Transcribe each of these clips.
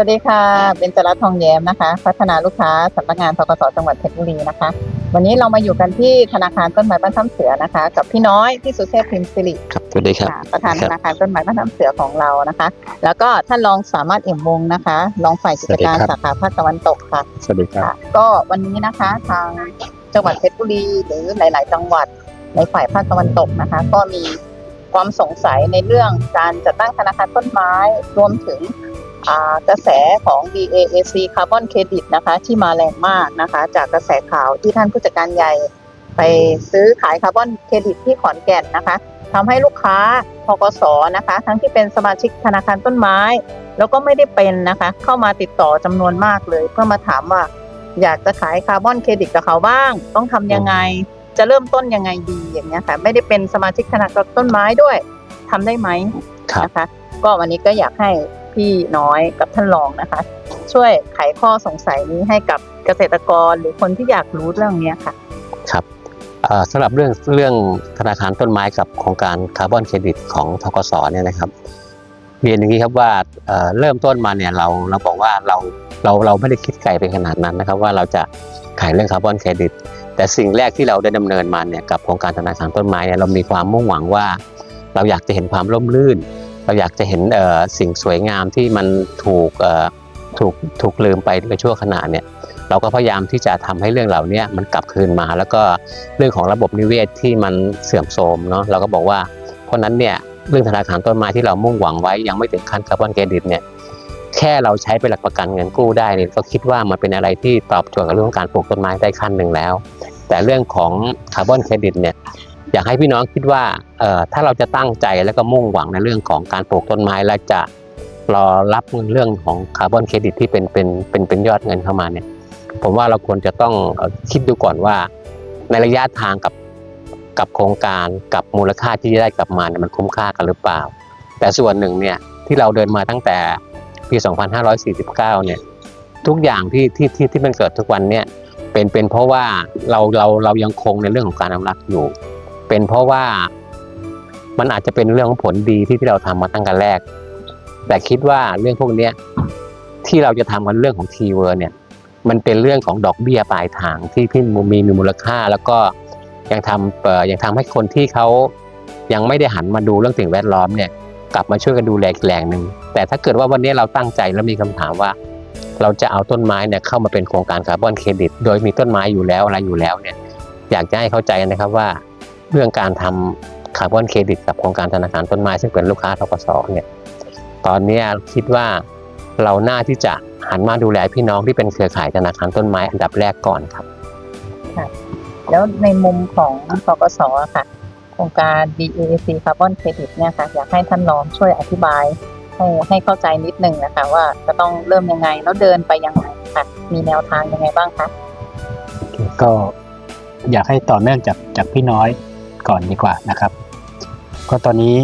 วัสดีค่ะเบญจรัตน์ทองแย้มนะคะ พัฒนาลูกค้าสำนักงานทกสจังหวัดเพชรบุรีนะคะ วันนี้เรามาอยู่กันที่ธนาคารต้นไม้บ้านถ้ำเสือนะคะ กับพี่น้อยพี่สุเทพพิมพ์สิริครับสวัสดีครับค่ะประธานครัธบนาคารต้นไม้บ้านถ้ำเสือของเรานะคะ แล้วก็ท่านรองสามารถเอี่ยมวงศ์นะคะรองฝ่ายกิจการสวัสดีครับสาขาภาคตะวันตกค่ะสวัสดีครับค่ะก็วันนี้นะคะทางจังหวัดเพชรบุรี หรือหลาย ๆ จังหวัดในฝ่ายภาคตะวันตกนะคะ ก็มีความสงสัยในเรื่องการจัดตั้งธนาคารต้นไม้รวมถึงอ่า กระแสของ BAAC Carbon Credit นะคะ ที่มาแรงมากนะคะ จากกระแสข่าวที่ท่านผู้จัดการใหญ่ ไปซื้อขายคาร์บอนเครดิตที่ขอนแก่นนะคะทำให้ลูกค้าทกสนะคะ ทั้งที่เป็นสมาชิกธนาคารต้นไม้ แล้วก็ไม่ได้เป็นนะคะ เข้ามาติดต่อจำนวนมากเลย เพื่อมาถามว่า อยากจะขายคาร์บอนเครดิตกับเขาบ้าง ต้องทำยังไงจะเริ่มต้นยังไงดีอย่างเงี้ยค่ะ ไม่ได้เป็นสมาชิกธนาคารต้นไม้ด้วยทำได้ไหมครับนะคะ ก็วันนี้ก็อยากให้ พี่น้อยกับท่านรองนะคะ ช่วยไขข้อสงสัยนี้ให้กับเกษตรกรหรือคนที่อยากรู้เรื่องนี้ค่ะ ครับสำหรับเรื่องเรื่องธนาคารต้นไม้กับโครงการคาร์บอนเครดิตของทกสเนี่ยนะครับเรียนอย่างนี้ครับว่าเเริ่มต้นมาเนี่ยเราเราบอกว่าเราเราเราไม่ได้คิดไกลไปขนาดนั้นนะครับ ว่าเราจะขายเรื่องคาร์บอนเครดิตแต่สิ่งแรกที่เราได้ดำเนินมาเนี่ยกับโครงการธนาคารต้นไม้เนี่ยเรามีความมุ่งหวังว่า เราอยากจะเห็นความร่มรื่น เราอยากจะเห็นสิ่งสวยงามที่มันถูกถูกถูกลืมไปในชั่วขณะเนี่ยเราก็พยายามที่จะทำให้เรื่องเหล่านี้มันกลับคืนมา แล้วก็เรื่องของระบบนิเวศที่มันเสื่อมโทรมเนาะเราก็บอกว่า เพราะนั้นเนี่ยเรื่องธนาคารต้นไม้ที่เรามุ่งหวังไว้ยังไม่ถึงขั้นคาร์บอนเครดิตเนี่ยแค่เราใช้เป็นหลักประกันเงินกู้ได้เนี่ยก็คิดว่ามันเป็นอะไรที่ตอบโจทย์กับเรื่องการปลูกต้นไม้ได้ขั้นหนึ่งแล้ว แต่เรื่องของคาร์บอนเครดิตเนี่ย อยากให้พี่น้องคิดว่าเอ่อถ้าเราจะตั้งใจแล้วก็มุ่งหวังในเรื่องของการปลูกต้นไม้และจะรอรับเรื่องของคาร์บอนเครดิตที่เป็นเป็นเป็นเป็นยอดเงินเข้ามาเนี่ย ผมว่าเราควรจะต้องคิดดูก่อนว่า ในระยะทางกับกับโครงการกับมูลค่าที่จะได้กลับมาเนี่ยมันคุ้มค่ากันหรือเปล่า แต่ส่วนหนึ่งเนี่ยที่เราเดินมาตั้งแต่ปี 2549 เนี่ยทุกอย่างที่ที่ที่ที่มันเกิดทุกวันเนี่ยเป็นเป็นเพราะว่าเราเราเรายังคงในเรื่องของการอนุรักษ์อยู่ เป็นเพราะว่ามันอาจจะเป็นเรื่องของผลดีที่ที่เราทำมาตั้งแต่แรก แต่คิดว่าเรื่องพวกเนี้ยที่เราจะทำกันเรื่องของทีเวอร์เนี่ย มันเป็นเรื่องของดอกเบี้ยปลายทางที่ที่มีมีมูลค่า แล้วก็ยังทำเอ่อยังทำให้คนที่เขายังไม่ได้หันมาดูเรื่องสิ่งแวดล้อมเนี่ยกลับมาช่วยกันดูแลอีกแรงหนึ่งแต่ถ้าเกิดว่าวันนี้เราตั้งใจแล้วมีคำถามว่า เราจะเอาต้นไม้เนี่ยเข้ามาเป็นโครงการคาร์บอนเครดิต โดยมีต้นไม้อยู่แล้วอะไรอยู่แล้วเนี่ยอยากจะให้เข้าใจนะครับว่า เรื่องการทำคาร์บอนเครดิตกับโครงการธนาคารต้นไม้ซึ่งเป็นลูกค้าทกสเนี่ยตอนเนี้ยคิดว่าเราน่าที่จะหันมาดูแลพี่น้องที่เป็นเครือข่ายธนาคารต้นไม้อันดับแรกก่อนครับแล้วในมุมของทกสอะค่ะ โครงการ BAC Carbon Credit เนี่ยค่ะ อยากให้ท่านรองช่วยอธิบายให้ให้เข้าใจนิดนึงนะคะว่าจะต้องเริ่มยังไงแล้วเดินไปยังไงค่ะ มีแนวทางยังไงบ้างคะก็อยากให้ต่อเนื่องจากจากพี่น้อย ก่อนดีกว่านะครับ ก็ตอนนี้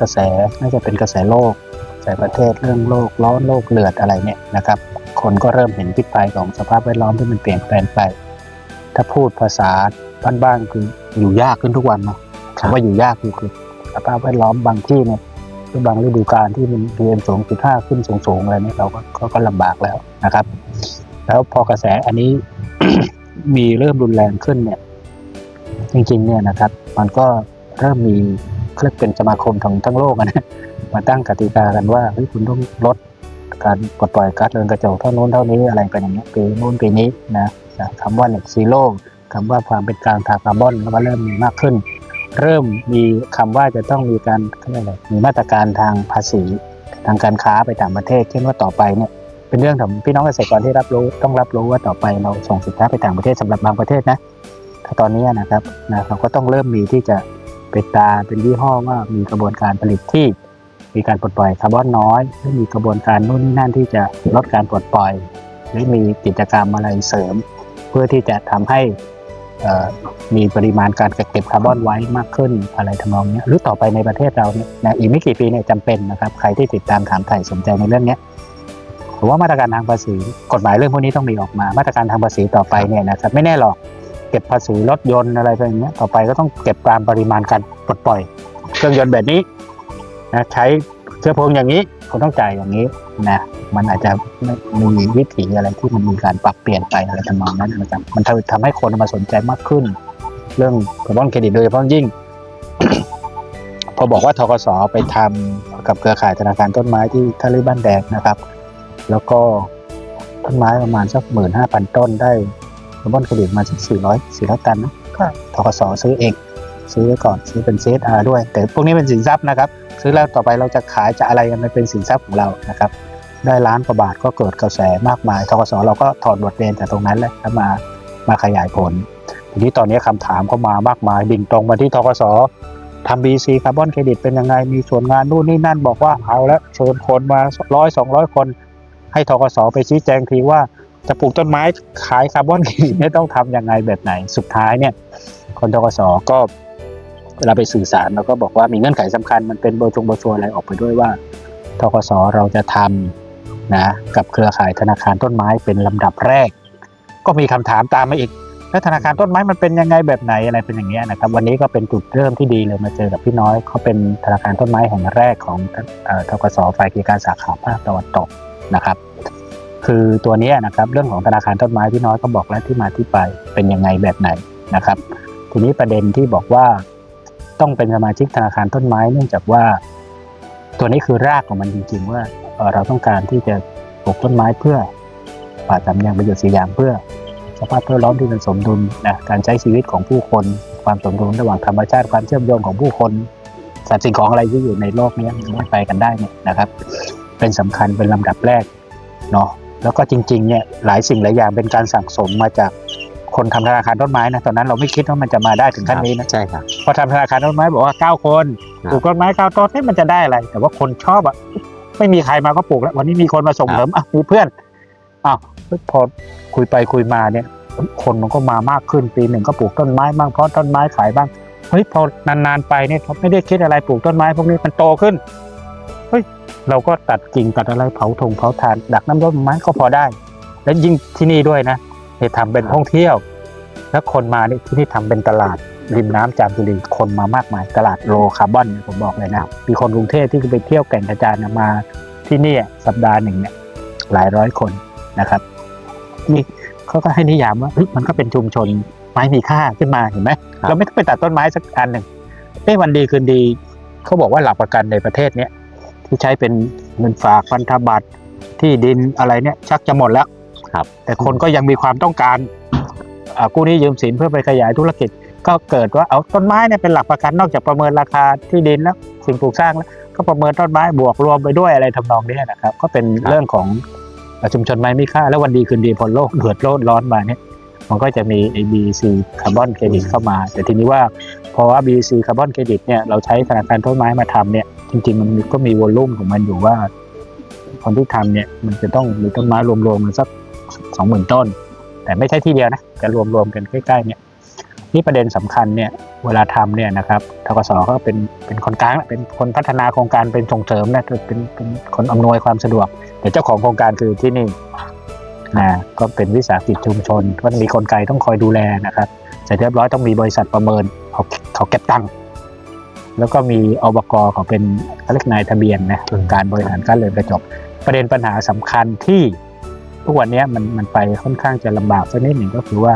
กระแสน่าจะเป็นกระแสโลกกระแสประเทศเรื่องโลกร้อนโลกเลือดอะไรเนี่ยนะครับ คนก็เริ่มเห็นพิษภัยของสภาพแวดล้อมที่มันเปลี่ยนแปลงไป ถ้าพูดภาษาบ้านๆคืออยู่ยากขึ้นทุกวันเนาะคำว่าอยู่ยากคือคือสภาพแวดล้อมบางที่เนี่ยหรือบางฤดูกาลที่มัน PM สูงจุดห้าขึ้นสูงๆอะไรเนี่ยเราก็ก็ก็ลำบากแล้วนะครับ แล้วพอกระแสอันนี้มีเริ่มรุนแรงขึ้นเนี่ย จริงๆเนี่ยนะครับ มันก็เริ่มมีเครียกเป็นสมาคมทั้งทั้งโลกนะมาตั้งกติกากันว่าเฮ้ยคุณต้องลดการปลดปล่อยก๊าซเรือนกระจกเท่านู้นเท่านี้อะไรไปอย่างเงี้ยปีนู้นปีนี้นะคำว่า net zero คำว่าความเป็นกลางทางคาร์บอนแล้วก็เริ่มมีมากขึ้น เริ่มมีคำว่าจะต้องมีการอะไรมีมาตรการทางภาษีทางการค้าไปต่างประเทศ เช่นว่าต่อไปเนี่ยเป็นเรื่องของพี่น้องเกษตรกรที่รับรู้ต้องรับรู้ว่าต่อไปเราส่งสินค้าไปต่างประเทศสำหรับบางประเทศนะ ตอนนี้นะครับนะเราก็ต้องเริ่มมีที่จะเป็นตาเป็นยี่ห้อว่ามีกระบวนการผลิตที่มีการปลดปล่อยคาร์บอนน้อยหรือมีกระบวนการนู่นนี่นั่นที่จะลดการปลดปล่อย หรือมีกิจกรรมอะไรเสริม เพื่อที่จะทำให้มีปริมาณการเก็บคาร์บอนไว้มากขึ้นอะไรทำนองเนี้ยหรือต่อไปในประเทศเราเนี่ยนะอีกไม่กี่ปีเนี่ยจำเป็นนะครับ ใครที่ติดตามถามไถ่สนใจในเรื่องนี้ผมว่ามาตรการทางภาษีกฎหมายเรื่องพวกนี้ต้องมีออกมา มาตรการทางภาษีต่อไปเนี่ยนะครับไม่แน่หรอก ก็บภาษีรถยนต์อะไรไปอย่างเงี้ยต่อไปก็ต้องเก็บตามปริมาณการปลดปล่อย เครื่องยนต์แบบนี้นะใช้เชื้อเพลิงอย่างนี้คุณต้องจ่ายอย่างนี้นะมันอาจจะไม่มีวิถีอะไรที่มันมีการปรับเปลี่ยนไปอะไรทำนองนั้นนะครับมันทำให้คนมาสนใจมากขึ้น เรื่องคาร์บอนเครดิตโดยเฉพาะยิ่ง พอบอกว่าทกสไปทำกับเครือข่ายธนาคารต้นไม้ที่ทะเลบ้านแดงนะครับ แล้วก็ต้นไม้ประมาณสักหมื่นห้าพันต้นได้าร์บอนเครดิตมาสักสี่ร้อยสี่ร้อยตันนะค่ะทกสซื้อเอง ซื้อไว้ก่อนซื้อเป็น CSR ด้วย แต่พวกนี้เป็นสินทรัพย์นะครับ ซื้อแล้วต่อไปเราจะขายจะอะไรกันมันเป็นสินทรัพย์ของเรานะครับ ได้ล้านกว่าบาทก็เกิดกระแสมากมายทกสเราก็ถอดบทเรียนจากตรงนั้นแหละแล้วมามาขยายผลทีนี้ตอนนี้คำถามเข้ามามากมายดิ่งตรงมาที่ทกสทำ BC คาร์บอนเครดิตเป็นยังไง มีส่วนงานนู่นนี่นั่นบอกว่าเอาละเชิญคนมาร้อยสองร้อยคน ให้ทกสไปชี้แจงทีว่า จะปลูกต้นไม้ขายคาร์บอนเครดิตเนี่ยต้องทำยังไงแบบไหน สุดท้ายเนี่ยคนทกสก็เวลาไปสื่อสารเราก็บอกว่ามีเงื่อนไขสำคัญมันเป็นโบชงโบชัวอะไรออกไปด้วยว่าทกสเราจะทำนะกับเครือข่ายธนาคารต้นไม้เป็นลำดับแรก ก็มีคำถามตามมาอีกแล้วธนาคารต้นไม้มันเป็นยังไงแบบไหนอะไรเป็นอย่างเงี้ยนะครับ วันนี้ก็เป็นจุดเริ่มที่ดีเลยมาเจอกับพี่น้อยเขาเป็นธนาคารต้นไม้แห่งแรกของทกสฝ่ายกิจการสาขาภาคตะวันตกนะครับ คือตัวนี้นะครับเรื่องของธนาคารต้นไม้พี่น้อยก็บอกแล้วที่มาที่ไปเป็นยังไงแบบไหนนะครับ ทีนี้ประเด็นที่บอกว่าต้องเป็นสมาชิกธนาคารต้นไม้เนื่องจากว่า ตัวนี้คือรากของมันจริงๆ ว่าเราต้องการที่จะปลูกต้นไม้เพื่อป่าสามยางประโยชน์สี่อย่างเพื่อ สภาพแวดล้อมที่มันสมดุลนะการใช้ชีวิตของผู้คน ความสมดุลระหว่างธรรมชาติความเชื่อมโยงของผู้คนสัตว์สิ่งของอะไรที่อยู่ในโลกนี้มันไม่ไปกันได้เนี่ยนะครับ เป็นสำคัญเป็นลำดับแรกเนาะ แล้วก็จริงๆเนี่ยหลายสิ่งหลายอย่างเป็นการสั่งสมมาจากคนทำธนาคารต้นไม้นะตอนนั้นเราไม่คิดว่ามันจะมาได้ถึงขั้นนี้นะใช่ครับพอทำธนาคารต้นไม้บอกว่าเก้าคนครับปลูกต้นไม้เก้าต้นนี่มันจะได้อะไร แต่ว่าคนชอบอะไม่มีใครมาก็ปลูกแล้ว วันนี้มีคนมาส่งเสริมอะมีเพื่อนอ้าวพอคุยไปคุยมาเนี่ย คนมันก็มามากขึ้นปีหนึ่งก็ปลูกต้นไม้บ้างเพราะต้นไม้ขายบ้างเฮ้ยพอนานๆไปเนี่ยเขาไม่ได้คิดอะไรปลูกต้นไม้พวกนี้มันโตขึ้นเฮ้ยเราก็ตัดกิ่งตัดอะไรเผาทงเผาทาน ดักน้ำต้นไม้ก็พอได้ แล้วยิ่งที่นี่ด้วยนะเนี่ยทำเป็นท่องเที่ยว แล้วคนมาเนี่ยที่นี่ทำเป็นตลาดริมน้ำจามจุรีคนมามากมายตลาดโลคาร์บอนเนี่ยผมบอกเลยนะมีคนกรุงเทพที่ไปเที่ยวแก่งกระจานเนี่ยมาที่เนี่ยสัปดาห์หนึ่งเนี่ยหลายร้อยคนนะครับนี่เขาก็ให้นิยามว่าเฮ้ยมันก็เป็นชุมชนไม้มีค่าขึ้นมาเห็นไหมครับเราไม่ต้องไปตัดต้นไม้สักอันหนึ่งเอ้วันดีคืนดีเขาบอกว่าหลักประกันในประเทศเนี้ย ที่ใช้เป็นเงินฝากพันธบัตรที่ดินอะไรเนี่ยชักจะหมดแล้วครับ แต่คนก็ยังมีความต้องการอ่ากู้หนี้ยืมสินเพื่อไปขยายธุรกิจ ก็เกิดว่าเอาต้นไม้เนี่ยเป็นหลักประกันนอกจากประเมินราคาที่ดินแล้วสิ่งปลูกสร้างแล้ว ก็ประเมินต้นไม้บวกรวมไปด้วยอะไรทำนองเนี้ยนะครับ ก็เป็นครับเรื่องของชุมชนไม้มีค่า แล้ววันดีคืนดีพอโลกเดือดร้อนร้อนมาเนี่ยมันก็จะมี ABC คาร์บอนเครดิตเข้ามา แต่ทีนี้ว่าเพราะว่า BC คาร์บอนเครดิตเนี่ยเราใช้ธนาคารต้นไม้มาทำเนี่ย จริงๆมันก็มีวอลลุ่มของมันอยู่ว่า คนที่ทำเนี่ยมันจะต้องมีต้นไม้รวมๆกันสักสองหมื่นต้น แต่ไม่ใช่ที่เดียวนะจะรวมๆกันใกล้ๆเนี่ยนี่ประเด็นสำคัญเนี่ยเวลาทำเนี่ยนะครับทกสก็เป็นเป็นคนกลางเป็นคนพัฒนาโครงการเป็นส่งเสริมนะเป็นเป็นคนอำนวยความสะดวก แต่เจ้าของโครงการคือที่นี่นะก็เป็นวิสาหกิจชุมชนก็มีกลไกต้องคอยดูแลนะครับเสร็จเรียบร้อยต้องมีบริษัทประเมินเขาเขาเก็บตังค์ แล้วก็มีอบกเขาเป็นเขาเรียกนายทะเบียนนะการบริหารการเรือนกระจก ประเด็นปัญหาสำคัญที่ทุกวันนี้มันมันไปค่อนข้างจะลำบากสักนิดหนึ่งก็คือว่า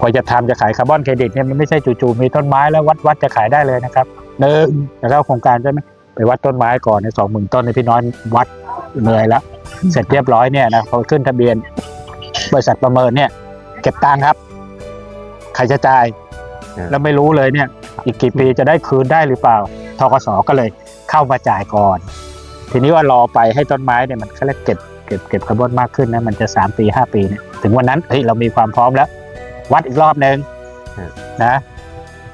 พอจะทำจะขายคาร์บอนเครดิตเนี่ยมันไม่ใช่จู่ๆมีต้นไม้แล้ววัดวัดจะขายได้เลยนะครับหนึ่งนะครับโครงการใช่ไหมไปวัดต้นไม้ก่อนในสองหมื่นต้นในพี่น้อยวัดเหนื่อยแล้วเสร็จเรียบร้อยเนี่ยนะพอขึ้นทะเบียน บริษัทประเมินเนี่ย เก็บตังค์ครับ ใครจะจ่ายแล้วไม่รู้เลยเนี่ย อีกกี่ปีจะได้คืนได้หรือเปล่าทกสก็เลยเข้ามาจ่ายก่อน ทีนี้ว่ารอไปให้ต้นไม้เนี่ยมันเขาเรียกเก็บเก็บเก็บคาร์บอนมากขึ้นนะมันจะสามปีห้าปีเนี่ยถึงวันนั้นเฮ้ยเรามีความพร้อมแล้ว วัดอีกรอบหนึ่งเออนะ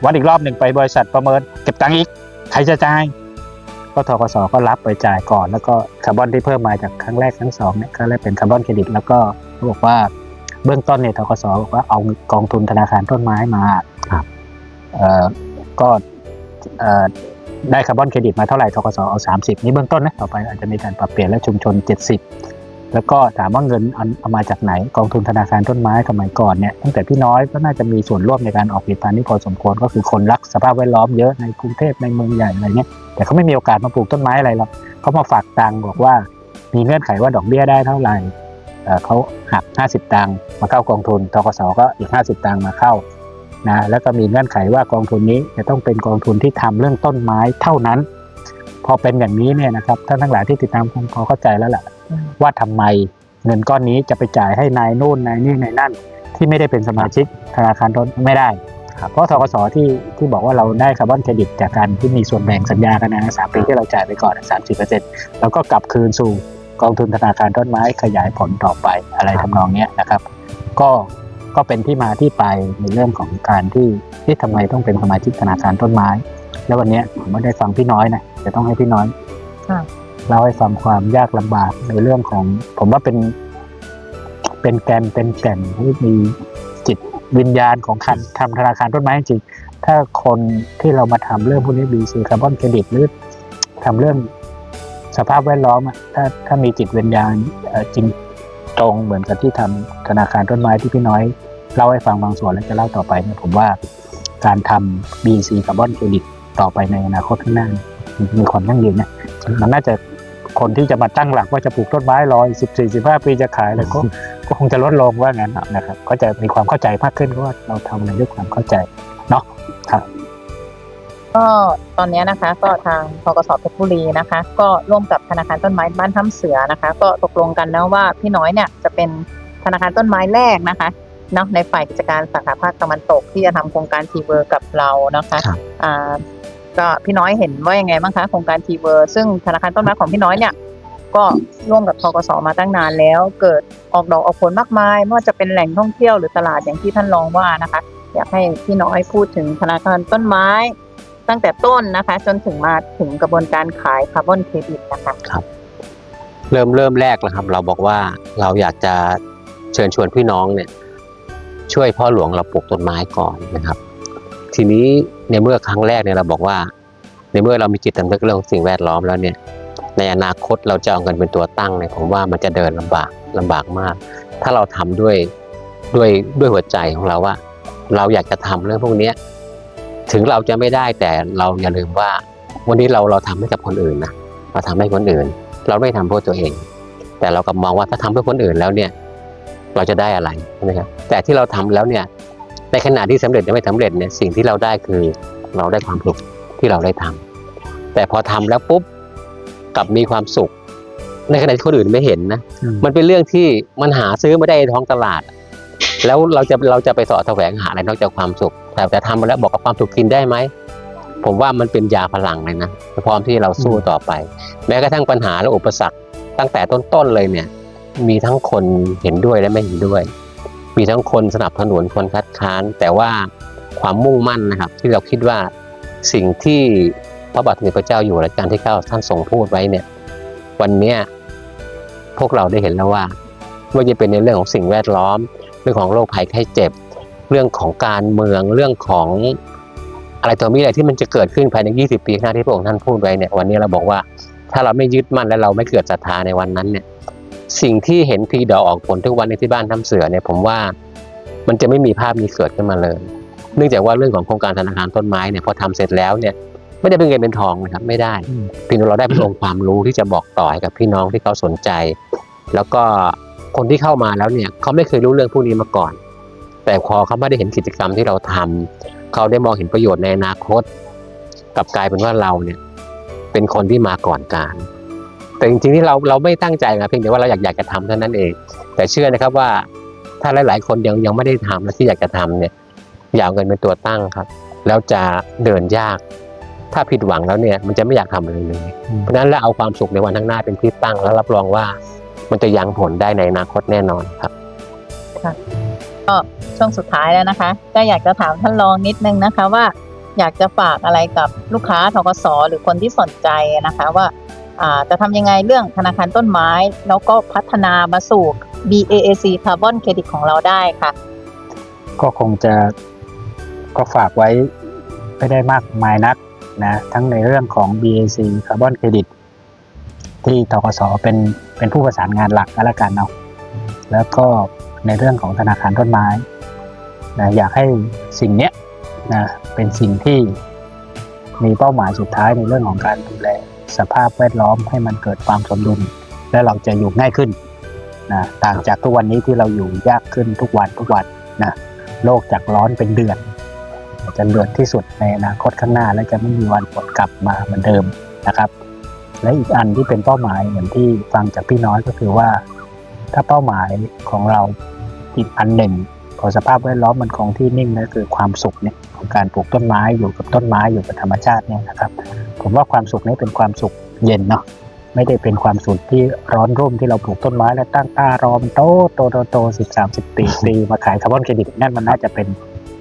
วัดอีกรอบหนึ่งไปบริษัทประเมิน เก็บตังค์อีกใครจะจ่ายก็ทกสก็รับไปจ่ายก่อน แล้วก็คาร์บอนที่เพิ่มมาจากครั้งแรกครั้งสองเนี่ยก็เลยเป็นคาร์บอนเครดิต แล้วก็เขาบอกว่าเบื้องต้นเนี่ยทกสบอกว่าเอากองทุนธนาคารต้นไม้มาครับเอ่อ ก็ได้คาร์บอนเครดิตมาเท่าไหร่ทกสเอา 30 นี่เบื้องต้นนะต่อไปอาจจะมีการปรับเปลี่ยนและชุมชน 70 แล้วก็ถามว่าเงินเอามาจากไหนกองทุนธนาคารต้นไม้สมัยก่อนเนี่ยตั้งแต่พี่น้อยก็น่าจะมีส่วนร่วมในการออกผลิตภัณฑ์นี่พอสมควรก็คือคนรักสภาพแวดล้อมเยอะในกรุงเทพในเมืองใหญ่อะไรเงี้ยแต่เขาไม่มีโอกาสมาปลูกต้นไม้อะไรหรอกเขามาฝากตังค์บอกว่ามีเงื่อนไขว่าดอกเบี้ยได้เท่าไหร่เขาหัก 50 ตังค์มาเข้ากองทุนทกสก็อีก 50 ตังค์มาเข้า นะแล้วก็มีเงื่อนไขว่ากองทุนนี้จะต้องเป็นกองทุนที่ทำเรื่องต้นไม้เท่านั้น พอเป็นอย่างนี้เนี่ยนะครับท่านทั้งหลายที่ติดตามคงพอเข้าใจแล้วแหละอืมว่าทำไมเงินก้อนนี้จะไปจ่ายให้นายนู่นนายนี่นายนั่น ที่ไม่ได้เป็นสมาชิกธนาคารต้นไม่ได้เพราะทกสที่ที่บอกว่าเราได้คาร์บอนเครดิตจากการที่มีส่วนแบ่งสัญญากันนะสามปีที่เราจ่ายไปก่อนสามสิบเปอร์เซ็นต์แล้วก็กลับคืนสู่กองทุนธนาคารต้นไม้ขยายผลต่อไปอะไรทำนองเนี้ยนะครับ ก็ ก็เป็นที่มาที่ไปในเรื่องของการที่ที่ทำไมต้องเป็นสมาชิกธนาคารต้นไม้ แล้ววันเนี้ยผมไม่ได้ฟังพี่น้อยนะจะต้องให้พี่น้อยค่ะเล่าให้ฟังความยากลำบากในเรื่องของ ผมว่าเป็น เป็นแกนเป็นแก่นที่มีจิตวิญญาณของการทำธนาคารต้นไม้จริงๆถ้าคนที่เรามาทำเรื่องพวกนี้บีซีคาร์บอนเครดิตหรือทำเรื่องสภาพแวดล้อมอะถ้าถ้ามีจิตวิญญาณเอ่อจริง ตรงเหมือนกับที่ทำธนาคารต้นไม้ที่พี่น้อยเล่าให้ฟังบางส่วนแล้วจะเล่าต่อไปเนี่ยผมว่าการทำ BC คาร์บอนเครดิตต่อไปในอนาคตข้างหน้ามีความยั่งยืนนะมันน่าจะคนที่จะมาตั้งหลักว่าจะปลูกต้นไม้รอสิบสี่สิบห้าปีจะขายอะไรก็ก็คงจะลดลงว่างั้นนะครับ ก็จะมีความเข้าใจมากขึ้นเพราะว่าเราทำในด้วยความเข้าใจเนาะครับ ก็ตอนนี้นะคะก็ทางทกสเพชรบุรีนะคะ ก็ร่วมกับธนาคารต้นไม้บ้านถ้ำเสือนะคะ ก็ตกลงกันนะว่าพี่น้อยเนี่ยจะเป็นธนาคารต้นไม้แรกนะคะเนาะในฝ่ายกิจการสาขาภาคตะวันตกที่จะทำโครงการทีเวอร์กับเรานะคะครับอ่าก็พี่น้อยเห็นว่ายังไงบ้างคะโครงการทีเวอร์ซึ่งธนาคารต้นไม้ของพี่น้อยเนี่ยก็ร่วมกับทกสมาตั้งนานแล้ว เกิดออกดอกออกผลมากมายไม่ว่าจะเป็นแหล่งท่องเที่ยวหรือตลาดอย่างที่ท่านรองว่านะคะ อยากให้พี่น้อยพูดถึงธนาคารต้นไม้ ตั้งแต่ต้นนะคะ จนถึงมาถึงกระบวนการขายคาร์บอนเครดิตนะคะเริ่มเริ่มแรกแล้วครับ เราบอกว่าเราอยากจะเชิญชวนพี่น้องเนี่ย ช่วยพ่อหลวงเราปลูกต้นไม้ก่อนนะครับ ทีนี้ในเมื่อครั้งแรกเนี่ยเราบอกว่า ในเมื่อเรามีจิตสำนึกเรื่องสิ่งแวดล้อมแล้วเนี่ย ในอนาคตเราจะเอาเงินเป็นตัวตั้งเนี่ยผมว่ามันจะเดินลำบากลำบากมาก ถ้าเราทำด้วยด้วยด้วยหัวใจของเราว่า เราอยากจะทำเรื่องพวกนี้ ถึงเราจะไม่ได้แต่เราอย่าลืมว่า วันนี้เราเราทำให้กับคนอื่นนะเราทำให้คนอื่น เราไม่ทำเพื่อตัวเอง แต่เรากลับมองว่าถ้าทำเพื่อคนอื่นแล้วเนี่ยเราจะได้อะไรใช่ไหมครับแต่ที่เราทำแล้วเนี่ยในขณะที่สำเร็จหรือไม่สำเร็จเนี่ยสิ่งที่เราได้คือเราได้ความสุขที่เราได้ทำแต่พอทำแล้วปุ๊บกลับมีความสุข ในขณะที่คนอื่นไม่เห็นนะอืมมันเป็นเรื่องที่มันหาซื้อไม่ได้ในท้องตลาด แล้วเราจะเราจะไปสอแสวงหาอะไรนอกจากความสุข แต่แต่ทำมาแล้วบอกกับความสุขกินได้ไหมผมว่ามันเป็นยาพลังเลยนะพร้อมที่เราสู้ต่อไป แม้กระทั่งปัญหาและอุปสรรค ตั้งแต่ต้นๆเลยเนี่ย มีทั้งคนเห็นด้วยและไม่เห็นด้วย มีทั้งคนสนับสนุนคนคัดค้าน แต่ว่าความมุ่งมั่นนะครับ ที่เราคิดว่าสิ่งที่พระบาทสมเด็จพระเจ้าอยู่หัวรัชกาลที่เก้าท่านทรงพูดไว้เนี่ย วันนี้พวกเราได้เห็นแล้วว่าไม่ว่าจะเป็นในเรื่องของสิ่งแวดล้อม เรื่องของโรคภัยไข้เจ็บ เรื่องของการเมืองเรื่องของอะไรตัวมีอะไรที่มันจะเกิดขึ้นภายใน 20 ปีข้างหน้าที่พระองค์ท่านพูดไว้เนี่ยวันนี้เราบอกว่าถ้าเราไม่ยึดมั่นและเราไม่เกิดศรัทธาในวันนั้นเนี่ยสิ่งที่เห็นพลีดอกออกผลทุกวันในที่บ้านทำเสือเนี่ยผมว่ามันจะไม่มีภาพนี้เกิดขึ้นมาเลย เนื่องจากว่าเรื่องของโครงการธนาคารต้นไม้เนี่ยพอทำเสร็จแล้วเนี่ยไม่ได้เป็นเงินเป็นทองนะครับไม่ได้อืมเพียงแต่เราได้เป็นองค์ความรู้ที่จะบอกต่อให้กับพี่น้องที่เขาสนใจ แล้วก็ คนที่เข้ามาแล้วเนี่ยเขาไม่เคยรู้เรื่องพวกนี้มาก่อน แต่พอเขาไม่ได้เห็นกิจกรรมที่เราทำเขาได้มองเห็นประโยชน์ในอนาคตกลับกลายเป็นว่าเราเนี่ยเป็นคนที่มาก่อนการ แต่จริงๆที่เราเราไม่ตั้งใจนะเพียงแต่ว่าเราอยากอยากจะทำเท่านั้นเอง แต่เชื่อนะครับว่าถ้าหลาย ๆ คนยังยังไม่ได้ทำและที่อยากจะทำเนี่ยอย่าเอาเงินเป็นตัวตั้งครับ แล้วจะเดินยาก ถ้าผิดหวังแล้วเนี่ยมันจะไม่อยากทำอะไรเลยอืมเพราะฉะนั้นแล้วเอาความสุขในวันข้างหน้าเป็นที่ตั้งแล้วรับรองว่า มันจะยังผลได้ในอนาคตแน่นอนครับก็ช่วงสุดท้ายแล้วนะคะ ก็อยากจะถามท่านรองนิดนึงนะคะว่า อยากจะฝากอะไรกับลูกค้าทกสหรือคนที่สนใจนะคะว่าอ่าจะทำยังไงเรื่องธนาคารต้นไม้ แล้วก็พัฒนามาสู่ BAAC Carbon Credit ของเราได้ค่ะ ก็คงจะก็ฝากไว้ไม่ได้มากมายนักนะทั้งในเรื่องของ BAC Carbon Credit ที่ทกสเป็นเป็นผู้ประสานงานหลักก็แล้วกันเนาะแล้วก็ในเรื่องของธนาคารต้นไม้นะอยากให้สิ่งเนี้ยนะเป็นสิ่งที่มีเป้าหมายสุดท้ายในเรื่องของการดูแลสภาพแวดล้อมให้มันเกิดความสมดุล และเราจะอยู่ง่ายขึ้นนะต่างจากทุกวันนี้ที่เราอยู่ยากขึ้นทุกวันทุกวันนะโลกจากร้อนเป็นเดือดจะเดือดที่สุดในอนาคตข้างหน้าและจะไม่มีวันหวนกลับมาเหมือนเดิมนะครับ และอีกอันที่เป็นเป้าหมายเหมือนที่ฟังจากพี่น้อยก็คือว่า ถ้าเป้าหมายของเราอีกอันหนึ่งของสภาพแวดล้อมมันคงที่นิ่งนั่นคือความสุขเนี่ยของการปลูกต้นไม้อยู่กับต้นไม้อยู่กับธรรมชาติเนี่ยนะครับ ผมว่าความสุขนี้เป็นความสุขเย็นเนาะไม่ได้เป็นความสุขที่ร้อนรุ่มที่เราปลูกต้นไม้แล้วตั้งตารอมโตโตโตโตสิบสามสิบปีปีมาขายคาร์บอนเครดิตนั่นมันน่าจะเป็น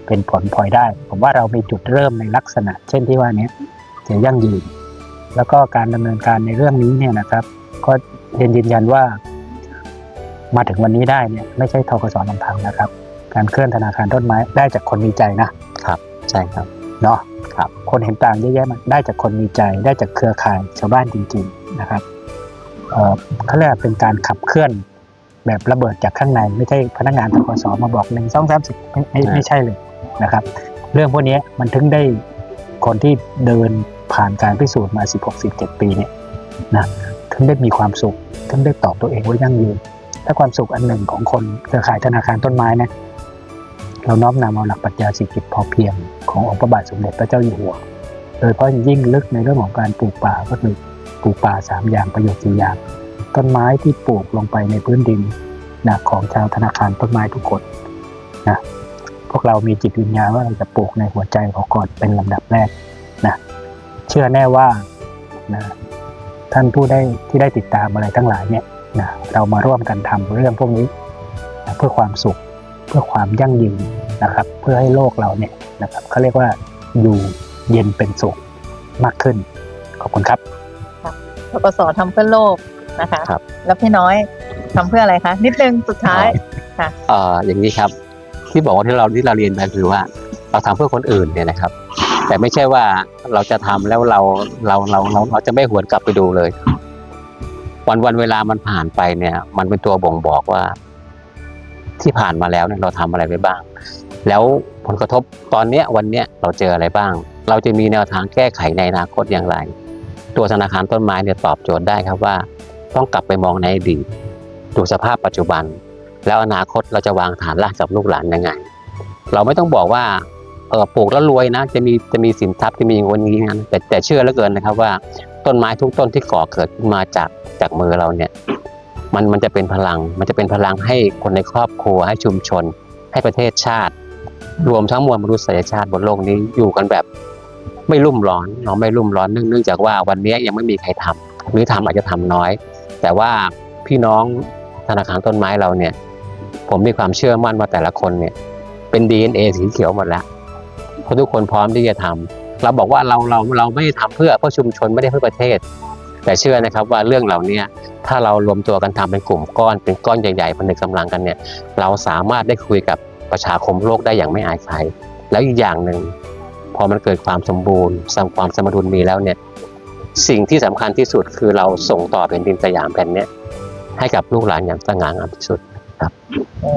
เป็นผลพลอยได้ ผมว่าเรามีจุดเริ่มในลักษณะ เช่นที่ว่านี้จะยั่งยืน แล้วก็การดำเนินการในเรื่องนี้เนี่ยนะครับ ก็เรียนยืนยันว่า มาถึงวันนี้ได้เนี่ยไม่ใช่ทกสลำพังนะครับ การเคลื่อนธนาคารต้นไม้ได้จากคนมีใจนะใช่ครับเนาะครับคนเห็นต่างเยอะแยะมากได้จากคนมีใจ ได้จากเครือข่ายชาวบ้านจริง ๆนะครับเอ่อเขาเรียกว่าเป็นการขับเคลื่อนแบบระเบิดจากข้างในไม่ใช่พนักงานทกสมาบอกหนึ่งสองสามสิบไม่ไม่ไม่ใช่เลยนะครับ เรื่องพวกนี้มันถึงได้คนที่เดิน ผ่านการพิสูจน์มา 16 17 ปีเนี่ยนะถึงได้มีความสุขถึงได้ตอบตัวเองว่ายั่งยืนถ้าความสุขอันหนึ่งของคนเครือข่ายธนาคารต้นไม้นะเราน้อมนำเอาหลักปรัชญาเศรษฐกิจพอเพียงขององค์พระบาทสมเด็จพระเจ้าอยู่หัว โดยเฉพาะยิ่งลึกในเรื่องของการปลูกป่าก็คือปลูกป่าสามอย่างประโยชน์สี่อย่าง ต้นไม้ที่ปลูกลงไปในพื้นดินนะของชาวธนาคารต้นไม้ทุกคนนะพวกเรามีจิตวิญญาณว่าเราจะปลูกในหัวใจเขาก่อนเป็นลำดับแรกนะ เชื่อแน่ว่านะท่านผู้ได้ที่ได้ติดตามอะไรทั้งหลายเนี่ยนะเรามาร่วมกันทำเรื่องพวกนี้นะเพื่อความสุข เพื่อความยั่งยืนนะครับ เพื่อให้โลกเราเนี่ยนะครับเขาเรียกว่าอยู่เย็นเป็นสุขมากขึ้น ขอบคุณครับทกสทำเพื่อโลกนะคะครับแล้วพี่น้อยทำเพื่ออะไรคะนิดนึงสุดท้ายเอ่ออย่างนี้ครับ ที่บอกว่าที่เราที่เราเรียนไปคือว่าเราทำเพื่อคนอื่นเนี่ยนะครับ แต่ไม่ใช่ว่าเราจะทำแล้วเราเราเราเราเราจะไม่หวนกลับไปดูเลย วันวันเวลามันผ่านไปเนี่ย มันเป็นตัวบ่งบอกว่า ที่ผ่านมาแล้วเนี่ยเราทำอะไรไปบ้าง แล้วผลกระทบตอนเนี้ยวันเนี้ยเราเจออะไรบ้าง เราจะมีแนวทางแก้ไขในอนาคตอย่างไร ตัวธนาคารต้นไม้เนี่ยตอบโจทย์ได้ครับว่า ต้องกลับไปมองในอดีตดูสภาพปัจจุบัน แล้วอนาคตเราจะวางฐานรากกับลูกหลานยังไง เราไม่ต้องบอกว่า เออปลูกแล้วรวยนะ จะมีจะมีสินทรัพย์จะมีอย่างวันนี้งั้นแต่แต่เชื่อเหลือเกินนะครับว่าต้นไม้ทุกต้นที่ก่อเกิดขึ้นมาจากจากมือเราเนี่ย มันมันจะเป็นพลัง มันจะเป็นพลังให้คนในครอบครัวให้ชุมชน ให้ประเทศชาติ รวมทั้งมวลมนุษยชาติบนโลกนี้อยู่กันแบบไม่รุ่มร้อนเนาะไม่รุ่มร้อนเนื่องจากว่าวันนี้ยังไม่มีใครทำหรือทำอาจจะทำน้อย แต่ว่าพี่น้องธนาคารต้นไม้เราเนี่ย ผมมีความเชื่อมั่นว่าแต่ละคนเนี่ย เป็น DNA สีเขียวหมดแล้ว ราะทุกคนพร้อมที่จะทำเราบอกว่าเราเราเราไม่ได้ทำเพื่อเพื่อชุมชนไม่ได้เพื่อประเทศ แต่เชื่อนะครับว่าเรื่องเหล่านี้ถ้าเรารวมตัวกันทำเป็นกลุ่มก้อนเป็นก้อนใหญ่ๆผนึกกำลังกันเนี่ยเราสามารถได้คุยกับประชาคมโลกได้อย่างไม่อายใครแล้วอีกอย่างหนึ่งพอมันเกิดความสมบูรณ์สร้างความสมดุลมีแล้วเนี่ยสิ่งที่สำคัญที่สุดคือเราส่งต่อแผ่นดินสยามแผ่นนี้ให้กับลูกหลานอย่างสง่างามที่สุดครับโอ้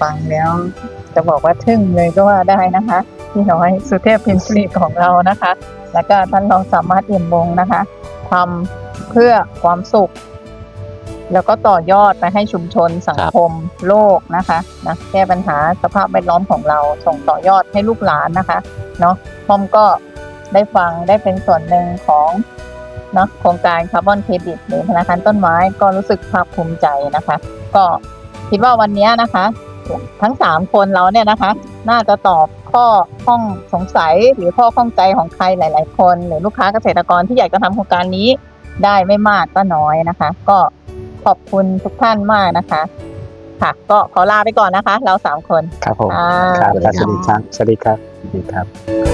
ฟังแล้ว จะบอกว่าทึ่งเลยก็ว่าได้นะคะ พี่น้อยสุเทพพินสิริของเรานะคะ แล้วก็ท่านรองสามารถเอี่ยมวงนะคะทำเพื่อความสุข แล้วก็ต่อยอดไปให้ชุมชนสังคมโลกนะคะนะแก้ปัญหาสภาพแวดล้อมของเรา ส่งต่อยอดให้ลูกหลานนะคะเนาะพอมก็ได้ฟังได้เป็นส่วนหนึ่งของเนาะโครงการคาร์บอนเครดิตหรือธนาคารต้นไม้ก็รู้สึกภาคภูมิใจนะคะ ก็คิดว่าวันนี้นะคะ ทั้งสามคนเราเนี่ยนะคะ น่าจะตอบข้อข้องสงสัยหรือข้อข้องใจของใครหลาย ๆ คน หรือลูกค้าเกษตรกรที่อยากจะทำโครงการนี้ได้ไม่มากก็น้อยนะคะ ก็ขอบคุณทุกท่านมากนะคะ ค่ะ ก็ขอลาไปก่อนนะคะ เราสามคนครับผมอ่าครับสวัสดีสวัสดีครับสวัสดีครับสวัสดีครับ